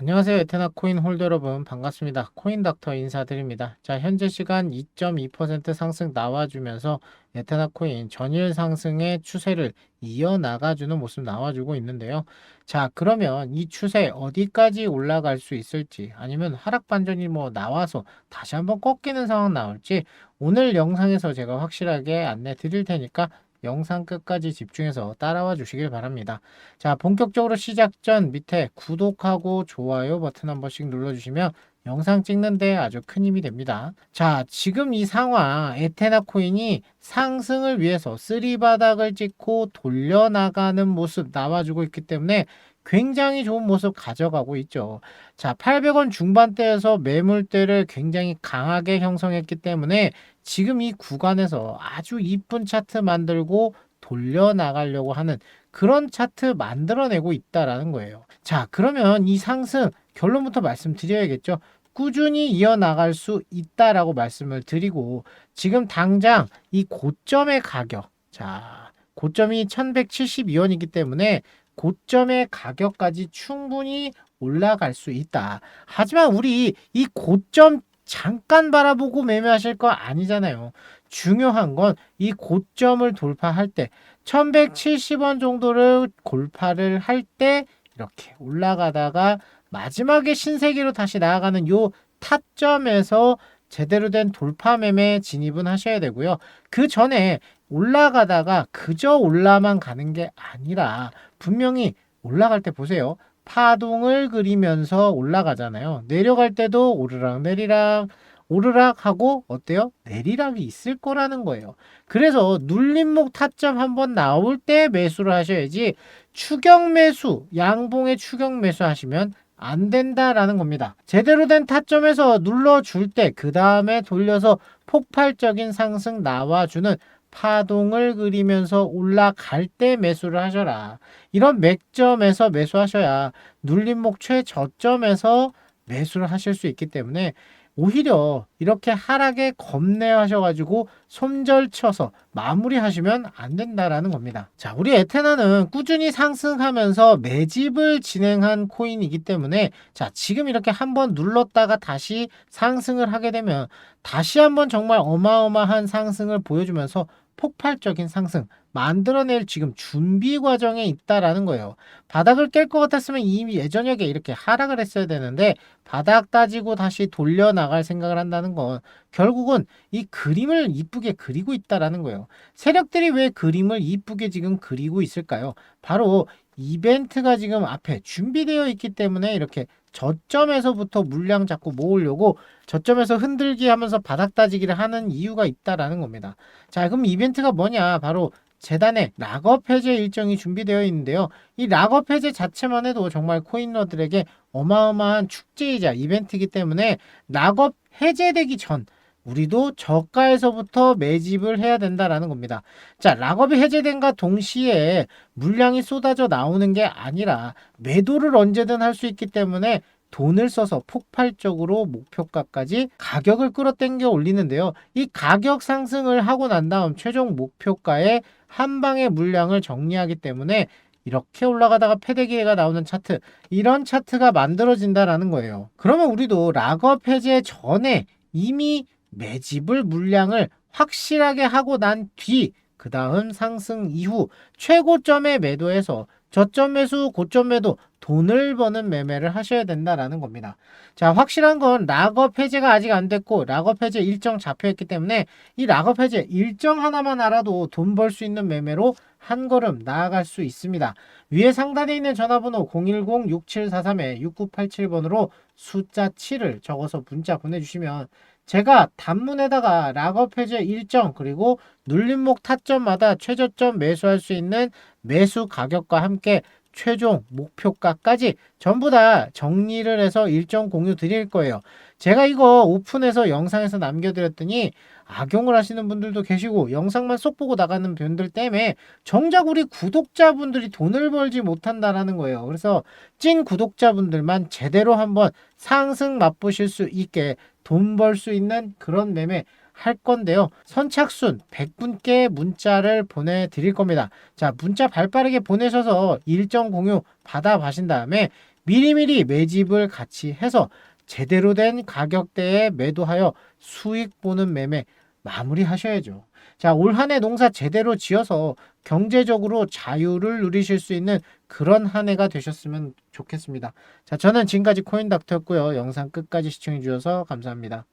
안녕하세요. 에테나 코인 홀더 여러분 반갑습니다. 코인 닥터 인사드립니다. 자, 현재 시간 2.2% 상승 나와주면서 에테나 코인 전일 상승의 추세를 이어나가주는 모습 나와주고 있는데요. 자, 그러면 이 추세 어디까지 올라갈 수 있을지 아니면 하락 반전이 뭐 나와서 다시 한번 꺾이는 상황 나올지 오늘 영상에서 제가 확실하게 안내 드릴 테니까 영상 끝까지 집중해서 따라와 주시길 바랍니다. 자, 본격적으로 시작 전 밑에 구독하고 좋아요 버튼 한 번씩 눌러주시면 영상 찍는데 아주 큰 힘이 됩니다. 자, 지금 이 상황 에테나 코인이 상승을 위해서 쓰리바닥을 찍고 돌려나가는 모습 나와주고 있기 때문에 굉장히 좋은 모습 가져가고 있죠. 자, 800원 중반대에서 매물대를 굉장히 강하게 형성했기 때문에 지금 이 구간에서 아주 이쁜 차트 만들고 돌려나가려고 하는 그런 차트 만들어내고 있다라는 거예요. 자, 그러면 이 상승 결론부터 말씀드려야겠죠. 꾸준히 이어나갈 수 있다라고 말씀을 드리고 지금 당장 이 고점의 가격 자 고점이 1172원이기 때문에 고점의 가격까지 충분히 올라갈 수 있다. 하지만 우리 이 고점 잠깐 바라보고 매매하실 거 아니잖아요. 중요한 건 이 고점을 돌파할 때 1170원 정도를 골파를 할 때 이렇게 올라가다가 마지막에 신세계로 다시 나아가는 요 타점에서 제대로 된 돌파 매매 진입은 하셔야 되고요. 그 전에 올라가다가 그저 올라만 가는 게 아니라 분명히 올라갈 때 보세요. 파동을 그리면서 올라가잖아요. 내려갈 때도 오르락 내리락 오르락 하고 어때요? 내리락이 있을 거라는 거예요. 그래서 눌림목 타점 한번 나올 때 매수를 하셔야지 추격 매수, 양봉의 추격 매수 하시면 안 된다라는 겁니다. 제대로 된 타점에서 눌러줄 때 그 다음에 돌려서 폭발적인 상승 나와주는 파동을 그리면서 올라갈 때 매수를 하셔라. 이런 맥점에서 매수하셔야 눌림목 최저점에서 매수를 하실 수 있기 때문에 오히려 이렇게 하락에 겁내하셔가지고 손절쳐서 마무리하시면 안 된다라는 겁니다. 자, 우리 에테나는 꾸준히 상승하면서 매집을 진행한 코인이기 때문에 자, 지금 이렇게 한번 눌렀다가 다시 상승을 하게 되면 다시 한번 정말 어마어마한 상승을 보여주면서 폭발적인 상승 만들어낼 지금 준비 과정에 있다라는 거예요. 바닥을 깰 것 같았으면 이미 예전역에 이렇게 하락을 했어야 되는데 바닥 따지고 다시 돌려 나갈 생각을 한다는 건 결국은 이 그림을 이쁘게 그리고 있다라는 거예요. 세력들이 왜 그림을 이쁘게 지금 그리고 있을까요? 바로 이벤트가 지금 앞에 준비되어 있기 때문에 이렇게 저점에서부터 물량 잡고 모으려고 저점에서 흔들기 하면서 바닥 따지기를 하는 이유가 있다라는 겁니다. 자, 그럼 이벤트가 뭐냐? 바로 재단의 락업 해제 일정이 준비되어 있는데요. 이 락업 해제 자체만 해도 정말 코인러들에게 어마어마한 축제이자 이벤트이기 때문에 락업 해제되기 전 우리도 저가에서부터 매집을 해야 된다라는 겁니다. 자, 락업이 해제된과 동시에 물량이 쏟아져 나오는 게 아니라 매도를 언제든 할 수 있기 때문에 돈을 써서 폭발적으로 목표가까지 가격을 끌어당겨 올리는데요. 이 가격 상승을 하고 난 다음 최종 목표가에 한 방에 물량을 정리하기 때문에 이렇게 올라가다가 패대기가 나오는 차트 이런 차트가 만들어진다라는 거예요. 그러면 우리도 락업 해제 전에 이미 매집을 물량을 확실하게 하고 난 뒤 그 다음 상승 이후 최고점에 매도해서 저점 매수, 고점 매도 돈을 버는 매매를 하셔야 된다라는 겁니다. 자, 확실한 건 락업 해제가 아직 안 됐고 락업 해제 일정 잡혀 있기 때문에 이 락업 해제 일정 하나만 알아도 돈 벌 수 있는 매매로 한 걸음 나아갈 수 있습니다. 위에 상단에 있는 전화번호 010-6743-6987번으로 숫자 7을 적어서 문자 보내주시면 제가 단문에다가 락업 해제 일정 그리고 눌림목 타점마다 최저점 매수할 수 있는 매수 가격과 함께 최종 목표가까지 전부 다 정리를 해서 일정 공유 드릴 거예요. 제가 이거 오픈해서 영상에서 남겨드렸더니 악용을 하시는 분들도 계시고 영상만 쏙 보고 나가는 분들 때문에 정작 우리 구독자분들이 돈을 벌지 못한다라는 거예요. 그래서 찐 구독자분들만 제대로 한번 상승 맛보실 수 있게 돈 벌 수 있는 그런 매매 할 건데요. 선착순 100분께 문자를 보내드릴 겁니다. 자, 문자 발빠르게 보내셔서 일정 공유 받아 가신 다음에 미리미리 매집을 같이 해서 제대로 된 가격대에 매도하여 수익 보는 매매 마무리하셔야죠. 자, 올 한 해 농사 제대로 지어서 경제적으로 자유를 누리실 수 있는 그런 한 해가 되셨으면 좋겠습니다. 자, 저는 지금까지 코인 닥터였고요. 영상 끝까지 시청해 주셔서 감사합니다.